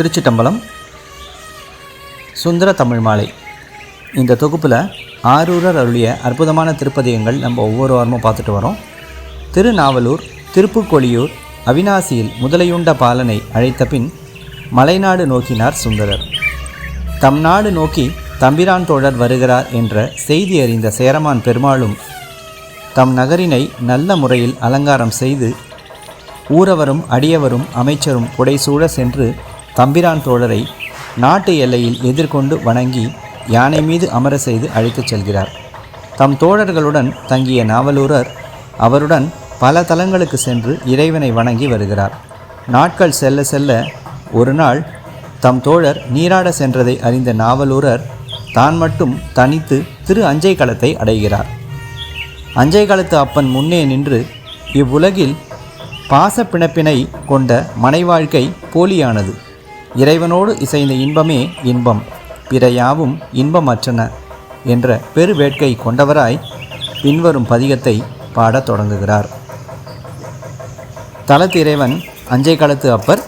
திருச்சிட்டம்பலம் சுந்தர தமிழ் மாலை. இந்த தொகுப்பில் ஆரூரர் அருளிய அற்புதமான திருப்பதிகங்கள் நம்ம ஒவ்வொரு வாரமும் பார்த்துட்டு வரோம். திருநாவலூர் திருப்புக்கொழியூர் அவினாசியில் முதலையுண்ட பாலனை அழைத்த பின் மலைநாடு நோக்கினார் சுந்தரர். தம் நாடு நோக்கி தம்பிரான் தோழர் வருகிறார் என்ற செய்தி அறிந்த சேரமான் பெருமாளும் தம் நகரினை நல்ல முறையில் அலங்காரம் செய்து ஊரவரும் அடியவரும் அமைச்சரும் புடைசூழ சென்று தம்பிரான் தோழரை நாட்டு எல்லையில் எதிர்கொண்டு வணங்கி யானை மீது அமர செய்து அழைத்துச் செல்கிறார். தம் தோழர்களுடன் தங்கிய நாவலூரர் அவருடன் பல தலங்களுக்கு சென்று இறைவனை வணங்கி வருகிறார். நாட்கள் செல்ல செல்ல ஒரு நாள் தம் தோழர் நீராட சென்றதை அறிந்த நாவலூரர் தான் மட்டும் தனித்து திரு அஞ்சை களத்தை அடைகிறார். அஞ்சை களத்து அப்பன் முன்னே நின்று இவ்வுலகில் பாச பிணப்பினை கொண்ட மனைவாழ்க்கை போலியானது. இறைவனோடு இசைந்த இன்பமே இன்பம். பிற யாவும் இன்பமற்றன என்ற பெரு வேட்கை கொண்டவராய் பின்வரும் பதிகத்தை பாடத் தொடங்குகிறார். தலத்திறைவன் அஞ்சை களத்து அப்பர்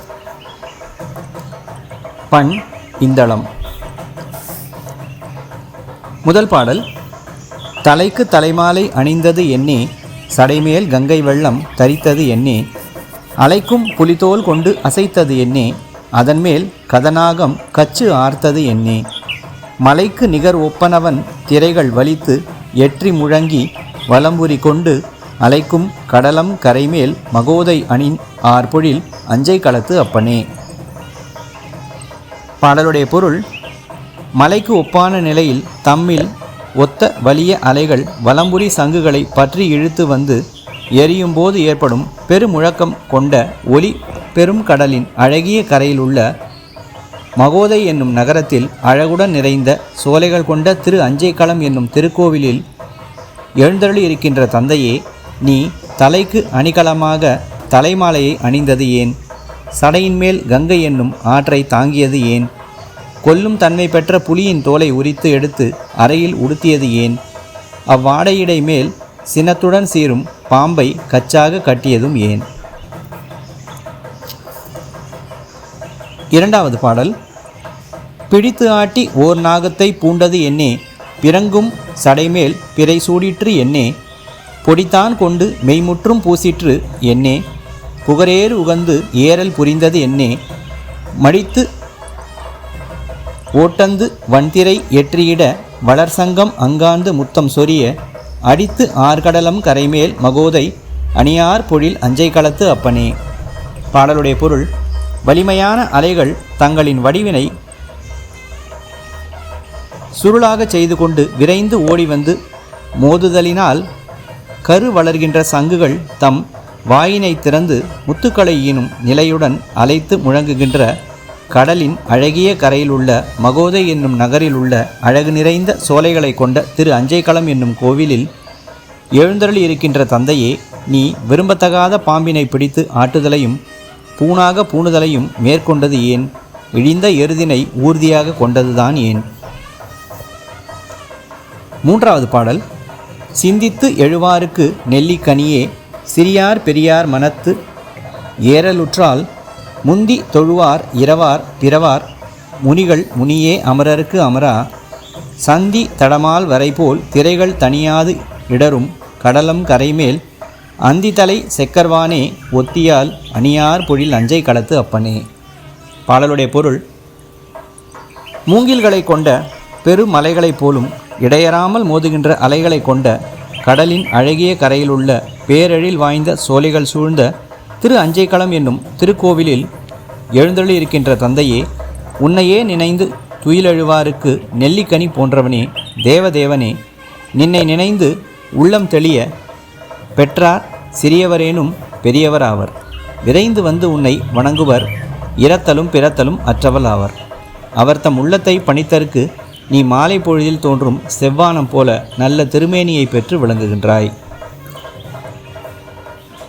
பண் இந்தளம். முதல் பாடல் தலைக்கு தலைமாலை அணிந்தது என்னே சடைமேல் கங்கை வெள்ளம் தரித்தது என்னே அலைக்கும் புலித்தோல் கொண்டு அசைத்தது என்னே அதன்மேல் கதநாகம் கச்சு ஆர்த்தது என்னே. மலைக்கு நிகர் ஒப்பனவன் திரைகள் வலித்து எற்றி முழங்கி வலம்புரி கொண்டு அலைக்கும் கடலம் கரைமேல் மகோதை அணின் ஆர்பொழில் அஞ்சை களத்து அப்பனே. பாடலுடைய பொருள் மலைக்கு ஒப்பான நிலையில் தம்மில் ஒத்த வலிய அலைகள் வலம்புரி சங்குகளை பற்றி இழுத்து வந்து எரியும் போது ஏற்படும் பெருமுழக்கம் கொண்ட ஒலி பெரும் கடலின் அழகிய கரையில் உள்ள மகோதை என்னும் நகரத்தில் அழகுடன் நிறைந்த சோலைகள் கொண்ட திரு அஞ்சைக்களம் என்னும் திருக்கோவிலில் எழுந்தருளி இருக்கின்ற தந்தையே நீ தலைக்கு அணிகலமாக தலைமாலையை அணிந்தது ஏன்? சடையின் மேல் கங்கை என்னும் ஆற்றை தாங்கியது ஏன்? கொல்லும் தன்மை பெற்ற புலியின் தோலை உரித்து எடுத்து அறையில் உடுத்தியது ஏன்? அவ்வாடையிடை மேல் சினத்துடன் சீரும் பாம்பை கச்சாக கட்டியதும் ஏன்? இரண்டாவது பாடல். பிடித்து ஆட்டி ஓர் நாகத்தை பூண்டது என்னே பிறங்கும் சடைமேல் பிறை சூடிற்று என்னே பொடித்தான் கொண்டு மெய்முற்றும் பூசிற்று என்னே புகரேறு உகந்து ஏறல் புரிந்தது என்னே மடித்து ஓட்டந்து வன்திரை எற்றியிட வளர்சங்கம் அங்காந்து முத்தம் சொரிய அடித்து ஆர்கடலம் கரைமேல் மகோதை அணியார் பொழில் அஞ்சை களத்து அப்பனே. பாடலுடைய பொருள் வலிமையான அலைகள் தங்களின் வடிவினை சுருளாகச் செய்து கொண்டு விரைந்து ஓடி வந்து மோதுதலினால் கரு வளர்கின்ற சங்குகள் தம் வாயினை திறந்து முத்துக்களை ஈனும் நிலையுடன் அலைத்து முழங்குகின்ற கடலின் அழகிய கரையில் உள்ள மகோதை என்னும் நகரில் உள்ள அழகு நிறைந்த சோலைகளை கொண்ட திரு அஞ்சைக்களம் என்னும் கோவிலில் எழுந்தருளி இருக்கின்ற தந்தையே நீ விரும்பத்தகாத பாம்பினை பிடித்து ஆட்டுதலையும் பூணாக பூணுதலையும் மேற்கொண்டது ஏன்? இழிந்த எருதினை ஊர்தியாக கொண்டதுதான் ஏன்? மூன்றாவது பாடல். சிந்தித்து எழுவாருக்கு நெல்லிக்கனியே சிறியார் பெரியார் மனத்து ஏறலுற்றால் முந்தி தொழுவார் இரவார் பிறவார் முனிகள் முனியே அமரருக்கு அமரா சந்தி தடமால் வரைபோல் திரைகள் தனியாது இடரும் கடலம் கரைமேல் அந்தித்தலை செக்கர்வானே ஒத்தியால் அணியார் பொழில் அஞ்சை களத்து அப்பனே. பாடலுடைய பொருள் மூங்கில்களை கொண்ட பெருமலைகளைப் போலும் இடையறாமல் மோதுகின்ற அலைகளை கொண்ட கடலின் அழகிய கரையிலுள்ள பேரெழில் வாய்ந்த சோலைகள் சூழ்ந்த திரு அஞ்சைக்களம் என்னும் திருக்கோவிலில் எழுந்தருளி இருக்கின்ற தந்தையே உன்னையே நினைந்து துயிலெழுவாருக்கு நெல்லிக்கனி போன்றவனே தேவதேவனே நின்னை நினைந்து உள்ளம் தெளிய பெற்றார் சிறியவரேனும் பெரியவராவர். விரைந்து வந்து உன்னை வணங்குவர் இறத்தலும் பிறத்தலும் அற்றவள் ஆவர் அவர் தம் உள்ளத்தை பணித்தற்கு நீ மாலை பொழுதில் தோன்றும் செவ்வானம் போல நல்ல திருமேனியை பெற்று விளங்குகின்றாய்.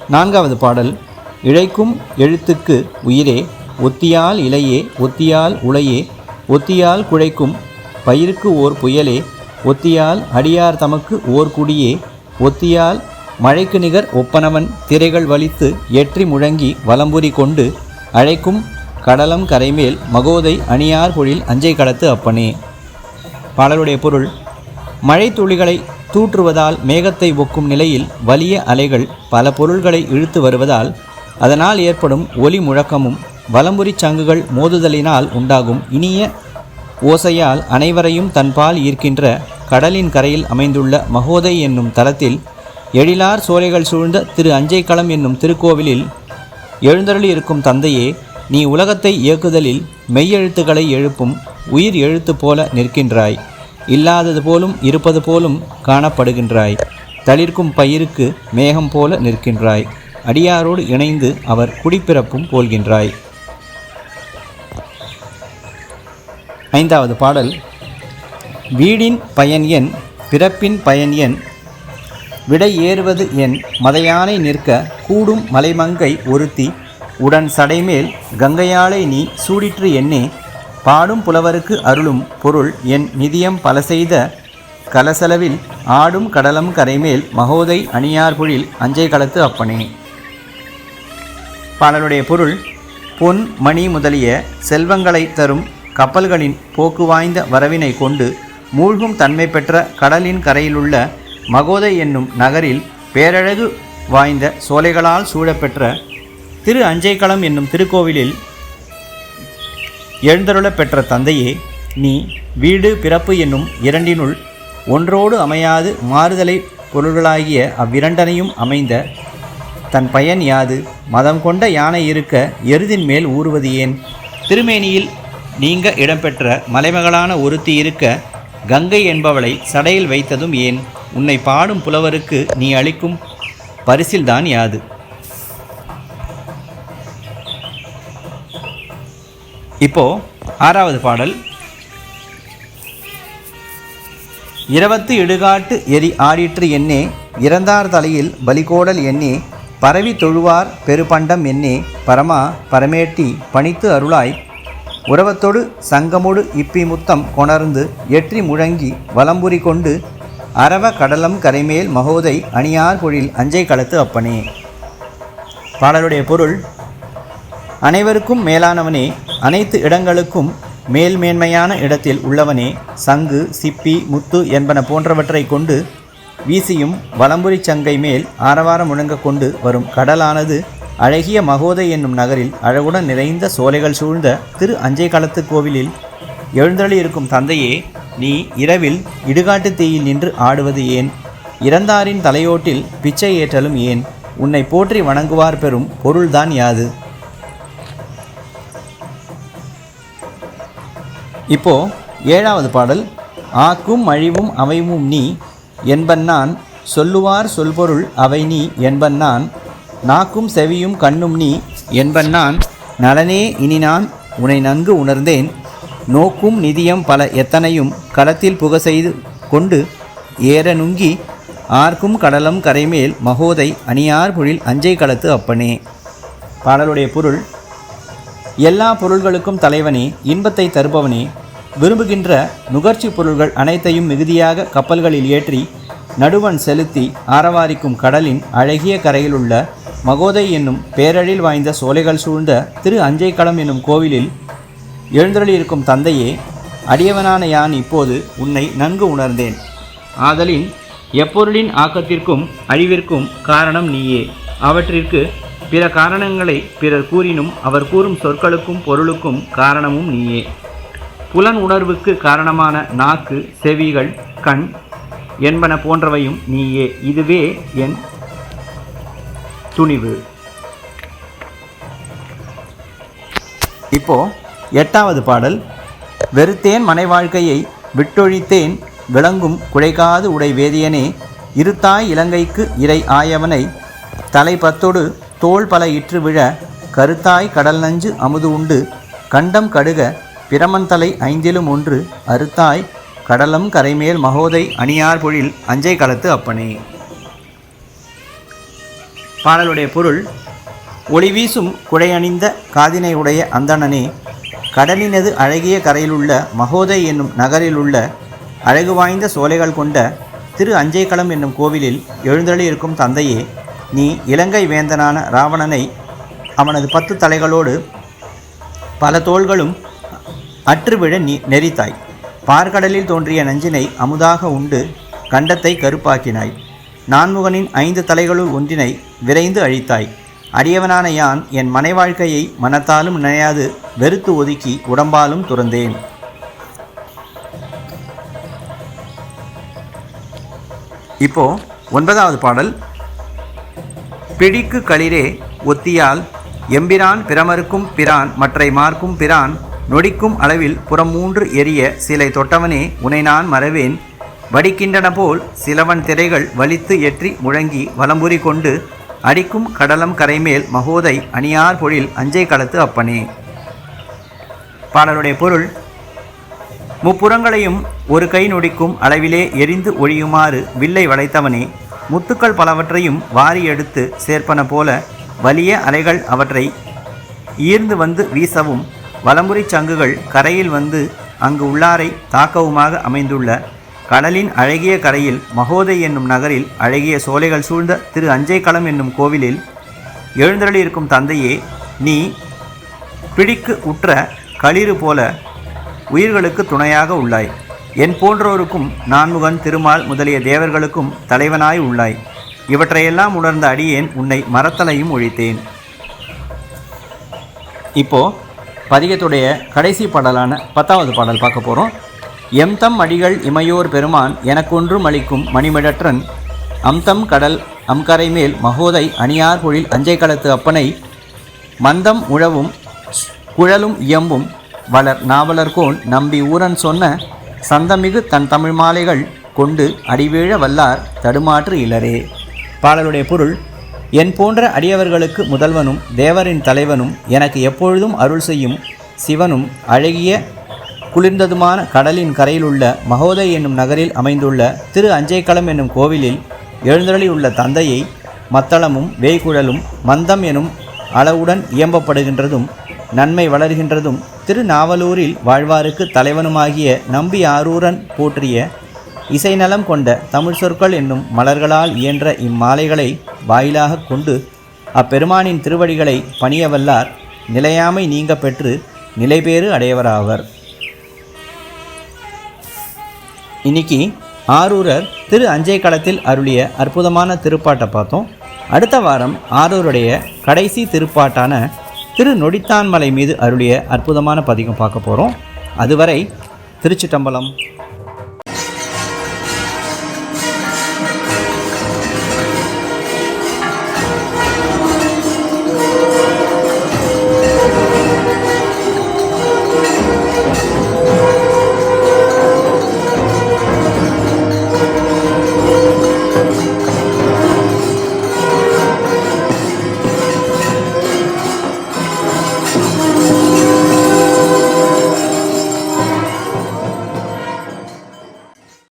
நான்காவது பாடல். இழைக்கும் எழுத்துக்கு உயிரே ஒத்தியால் இலையே ஒத்தியால் உளையே ஒத்தியால் குழைக்கும் பயிருக்கு ஓர் புயலே ஒத்தியால் அடியார் தமக்கு ஓர் குடியே ஒத்தியால் மழைக்கு நிகர் ஒப்பனவன் திரைகள் வலித்து எற்றி முழங்கி வலம்புரி கொண்டு அழைக்கும் கடலம் கரைமேல் மகோதை அணியார் பொழில் அஞ்சை கடத்து அப்பனே. பாடலுடைய பொருள் மழை துளிகளை தூற்றுவதால் மேகத்தை ஒக்கும் நிலையில் வலிய அலைகள் பல பொருள்களை இழுத்து வருவதால் அதனால் ஏற்படும் ஒலி முழக்கமும் வலம்புரி சங்குகள் மோதுதலினால் உண்டாகும் இனிய ஓசையால் அனைவரையும் தன்பால் ஈர்க்கின்ற கடலின் கரையில் அமைந்துள்ள மகோதை என்னும் தலத்தில் எழிலார் சோலைகள் சூழ்ந்த திரு அஞ்சைக்களம் என்னும் திருக்கோவிலில் எழுந்தருளி இருக்கும் தந்தையே நீ உலகத்தை இயக்குதலில் மெய்யெழுத்துக்களை எழுப்பும் உயிர் எழுத்து போல நிற்கின்றாய். இல்லாதது போலும் இருப்பது போலும் காணப்படுகின்றாய். தளிர்க்கும் பயிருக்கு மேகம் போல நிற்கின்றாய். அடியாரோடு இணைந்து அவர் குடிப்பிறப்பும் போல்கின்றாய். ஐந்தாவது பாடல். வீடின் பயன் என் பிறப்பின் பயன் என் விடை ஏறுவது என் மதையானை நிற்க கூடும் மலைமங்கை ஒருத்தி. உடன் சடைமேல் கங்கையாளை நீ சூடிற்று என்னே பாடும் புலவருக்கு அருளும் பொருள் என் நிதியம் பல செய்த கலசலவில் ஆடும் கடலம் கரைமேல் மகோதை அணியார்பொழில் அஞ்சை களத்து அப்பனே. பாடலுடைய பொருள் பொன் மணி முதலிய செல்வங்களை தரும் கப்பல்களின் போக்கு வாய்ந்த வரவினை கொண்டு மூழ்கும் தன்மை பெற்ற கடலின் கரையிலுள்ள மகோதை என்னும் நகரில் பேரழகு வாய்ந்த சோலைகளால் சூழப்பெற்ற திரு அஞ்சைக்களம் என்னும் திருக்கோவிலில் எழுந்தருளப் பெற்ற தந்தையே நீ வீடு பிறப்பு என்னும் இரண்டினுள் ஒன்றோடு அமையாது மாறுதலை பொருள்களாகிய அவ்விரண்டனையும் அமைந்த தன் பயன் யாது? மதம் கொண்ட யானை இருக்க எருதின் மேல் ஊறுவது ஏன்? திருமேனியில் நீங்க இடம்பெற்ற மலைமகளான ஒருத்தி இருக்க கங்கை என்பவளை சடையில் வைத்ததும் ஏன்? உன்னை பாடும் புலவருக்கு நீ அளிக்கும் பரிசில்தான் யாது. இப்போ ஆறாவது பாடல். இரவத்து இடுகாட்டு எரி ஆடிற்று என்னே இறந்தார் தலையில் பலிகோடல் என்னே பரவி தொழுவார் பெருபண்டம் என்னே பரமா பரமேட்டி பணித்து அருளாய். உறவத்தொடு சங்கமொடு இப்பி முத்தம் கொணர்ந்து எற்றி முழங்கி வலம்புரி கொண்டு அரவ கடலம் கரைமேல் மகோதை அணியார் பொழில் அஞ்சை களத்து அப்பனே. பாடலுடைய பொருள் அனைவருக்கும் மேலானவனே அனைத்து இடங்களுக்கும் மேல்மேன்மையான இடத்தில் உள்ளவனே சங்கு சிப்பி முத்து என்பன போன்றவற்றை கொண்டு வீசியும் வலம்புரி சங்கை மேல் ஆரவாரம் முழங்க கொண்டு வரும் கடலானது அழகிய மகோதை என்னும் நகரில் அழகுடன் நிறைந்த சோலைகள் சூழ்ந்த திரு அஞ்சை களத்து கோவிலில் எழுந்தருளி இருக்கும் தந்தையே நீ இரவில் இடுகாட்டு தீயில் நின்று ஆடுவது ஏன்? இறந்தாரின் தலையோட்டில் பிச்சை ஏற்றலும் ஏன்? உன்னை போற்றி வணங்குவார் பெறும் பொருள்தான் யாது? இப்போ ஏழாவது பாடல். ஆக்கும் அழிவும் அவைவும் நீ என்பன் நான் சொல்லுவார் சொல்பொருள் அவை நீ என்பன் நான் நாக்கும் செவியும் கண்ணும் நீ என்பன் நான் நலனே இனி நான் உன்னை நன்கு உணர்ந்தேன். நோக்கும் நிதியம் பல எத்தனையும் களத்தில் புக செய்து கொண்டு ஏற நுங்கி ஆர்க்கும் கடலம் கரைமேல் மகோதை அணியார் பொழில் அஞ்சை களத்து அப்பனே. பாடலுடைய பொருள் எல்லா பொருள்களுக்கும் தலைவனே இன்பத்தை தருபவனே. விரும்புகின்ற நுகர்ச்சி பொருள்கள் அனைத்தையும் மிகுதியாக கப்பல்களில் ஏற்றி நடுவன் செலுத்தி ஆரவாரிக்கும் கடலின் அழகிய கரையிலுள்ள மகோதை என்னும் பேரழில் வாய்ந்த சோலைகள் சூழ்ந்த திரு அஞ்சைக்களம் என்னும் கோவிலில் எழுந்தருளியிருக்கும் தந்தையே அடியவனான யான் இப்போது உன்னை நன்கு உணர்ந்தேன். ஆதலின் எப்பொருளின் ஆக்கத்திற்கும் அழிவிற்கும் காரணம் நீயே. அவற்றிற்கு பிற காரணங்களை பிறர் கூறினும் அவர் கூறும் சொற்களுக்கும் பொருளுக்கும் காரணமும் நீயே. புலன் உணர்வுக்கு காரணமான நாக்கு செவிகள் கண் என்பன போன்றவையும் நீயே. இதுவே என் துணிவு. இப்போ எட்டாவது பாடல் வெறுத்தேன் மனை வாழ்க்கையை விட்டொழித்தேன் விளங்கும் குழைக்காது உடை வேதியனே இருத்தாய் இலங்கைக்கு இறை ஆயவனை தலை பத்தொடு தோள் பல இற்று விழ கருத்தாய் கடல் நஞ்சு அமுது உண்டு கண்டம் கடுக பிரமன் தலை ஐந்திலும் ஒன்று அறுத்தாய் கடலம் கரைமேல் மகோதை அணியார் பொழில் அஞ்சை களத்து அப்பனே. பாடலுடைய பொருள் ஒளி வீசும் குடையணிந்த காதினை உடைய அந்தணனே கடலினது அழகிய கரையிலுள்ள மகோதை என்னும் நகரிலுள்ள அழகு வாய்ந்த சோலைகள் கொண்ட திரு அஞ்சைக்களம் என்னும் கோவிலில் எழுந்தருளி இருக்கும் தந்தையே நீ இலங்கை வேந்தனான ராவணனை அவனது பத்து தலைகளோடு பல தோள்களும் அற்றுவிழ நீ நெறித்தாய். பார்க்கடலில் தோன்றிய நஞ்சினை அமுதாக உண்டு கண்டத்தை கருப்பாக்கினாய். நான்முகனின் ஐந்து தலைகளுள் ஒன்றினை விரைந்து அழித்தாய். அடியவனான யான் என் மனை வாழ்க்கையை மனத்தாலும் நினையாது வெறுத்து ஒதுக்கி உடம்பாலும் துறந்தேன். இப்போ ஒன்பதாவது பாடல். பிடிக்கு களிரே ஒத்தியால் எம்பிரான் பிரமருக்கும் பிரான் மற்றை மார்க்கும் பிரான் நொடிக்கும் அளவில் புறம் மூன்று எரிய சிலை தொட்டவனே உனை நான் மறவேன். வடிக்கின்றன போல் சிலவன் திரைகள் வலித்து எற்றி முழங்கி வலம்புரி கொண்டு அடிக்கும் கடலம் கரைமேல் மகோதை அணியார் பொழில் அஞ்சை களத்து அப்பனே. பாடலுடைய பொருள் முப்புறங்களையும் ஒரு கை நொடிக்கும் அளவிலே எரிந்து ஒழியுமாறு வில்லை வளைத்தவனே முத்துக்கள் பலவற்றையும் வாரி எடுத்து சேர்ப்பன போல வலிய அலைகள் அவற்றை ஈர்ந்து வந்து வீசவும் வலம்புரி சங்குகள் கரையில் வந்து அங்கு உள்ளாரை தாக்கவுமாக அமைந்துள்ள கடலின் அழகிய கரையில் மகோதை என்னும் நகரில் அழகிய சோலைகள் சூழ்ந்த திரு அஞ்சைக்களம் என்னும் கோவிலில் எழுந்தருளியிருக்கும் தந்தையே நீ பிடிக்கு உற்ற களிறு போல உயிர்களுக்கு துணையாக உள்ளாய். என் போன்றோருக்கும் நான்முகன் திருமால் முதலிய தேவர்களுக்கும் தலைவனாய் உள்ளாய். இவற்றையெல்லாம் உணர்ந்த அடியேன் உன்னை மரத்தலையும் ஒழித்தேன். இப்போ பதிகத்துடைய கடைசி பாடலான பத்தாவது பாடல் பார்க்க போகிறோம் எம்தம் அடிகள் இமையோர் பெருமான் எனக்கொன்றும் அளிக்கும் மணிமிடற்றன். அம்தம் கடல் அம்கரை மேல் மகோதை அணியார் பொழில் அஞ்சை களத்து அப்பனை. மந்தம் உழவும் குழலும் இயம்பும் வளர் நாவலர்கோன் நம்பி ஊரன் சொன்ன சந்தமிகு தன் தமிழ் மாலைகள் கொண்டு அடிவீழ வல்லார் தடுமாற்று இலரே. பாடலுடைய பொருள் என் போன்ற அடியவர்களுக்கு முதல்வனும் தேவரின் தலைவனும் எனக்கு எப்பொழுதும் அருள் செய்யும் சிவனும் அழகிய குளிர்ந்ததுமான கடலின் கரையிலுள்ள மகோதை என்னும் நகரில் அமைந்துள்ள திரு அஞ்சைக்களம் என்னும் கோவிலில் எழுந்தருளியுள்ள தந்தையை மத்தளமும் வேய்குழலும் மந்தம் எனும் அளவுடன் இயம்பப்படுகின்றதும் நன்மை வளர்கின்றதும் திருநாவலூரில் வாழ்வாருக்கு தலைவனுமாகிய நம்பி ஆரூரன் போற்றிய இசைநலம் கொண்ட தமிழ் சொற்கள் என்னும் மலர்களால் இயன்ற இம்மாலைகளை வாயிலாக கொண்டு அப்பெருமானின் திருவடிகளை பணியவல்லார் நிலையாமை நீங்க பெற்று நிலைபேறு அடையவராவர். இன்னைக்கு ஆரூரர் திரு அஞ்சை களத்தில் அருளிய அற்புதமான திருப்பாட்டை பார்த்தோம். அடுத்த வாரம் ஆரூருடைய கடைசி திருப்பாட்டான திரு நொடித்தான்மலை மீது அருளிய அற்புதமான பதிகம் பார்க்க போகிறோம் அதுவரை திருச்சிட்டம்பலம்.